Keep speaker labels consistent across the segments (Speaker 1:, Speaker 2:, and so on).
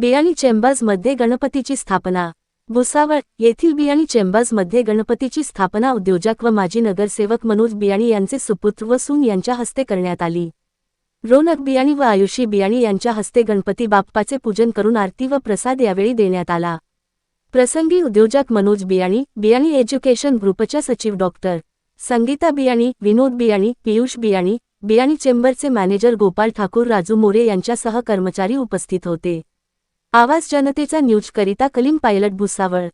Speaker 1: बियाणी चेंबर्समध्ये गणपतीची स्थापना. भुसावळ येथील बियाणी चेंबर्समध्ये गणपतीची स्थापना उद्योजक व माजी नगरसेवक मनोज बियाणी यांचे सुपुत्र व सून यांच्या हस्ते करण्यात आली. रोनक बियाणी व आयुषी बियाणी यांच्या हस्ते गणपती बाप्पाचे पूजन करून आरती व प्रसाद यावेळी देण्यात आला. प्रसंगी उद्योजक मनोज बियाणी बियाणी एज्युकेशन ग्रुपच्या सचिव डॉक्टर संगीता बियाणी विनोद बियाणी पियुष बियाणी बियाणी चेंबरचे मॅनेजर गोपाल ठाकूर राजू मोरे यांच्यासह कर्मचारी उपस्थित होते. आवाज जनतेचा न्यूज करिता कलीम पायलट भुसावळ.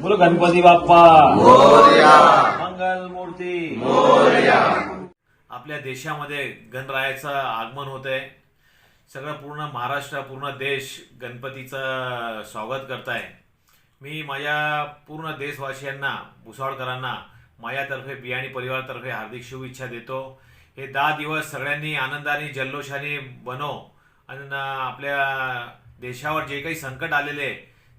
Speaker 2: बोलो गणपती बाप्पा। मंगल मूर्ती। आपल्या देशामध्ये गणरायाचं आगमन होत आहे सगळं पूर्ण महाराष्ट्र पूर्ण देश गणपतीचं स्वागत करत आहे मी माझ्या पूर्ण देशवासियांना भुसावळकरांना माझ्यातर्फे बियाणी परिवारातर्फे हार्दिक शुभेच्छा देतो. हे दहा दिवस सगळ्यांनी आनंदाने जल्लोषाने बनव आणि आपल्या देशावर जे काही संकट आलेले आहे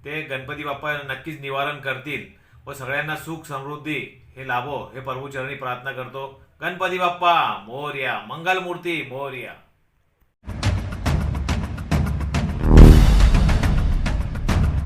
Speaker 2: ते गणपती बाप्पा नक्कीच निवारण करतील व सगळ्यांना सुख समृद्धी हे लाभो हे प्रभूचरणी प्रार्थना करतो. गणपती बाप्पा मोर्या मंगलमूर्ती मोर्या.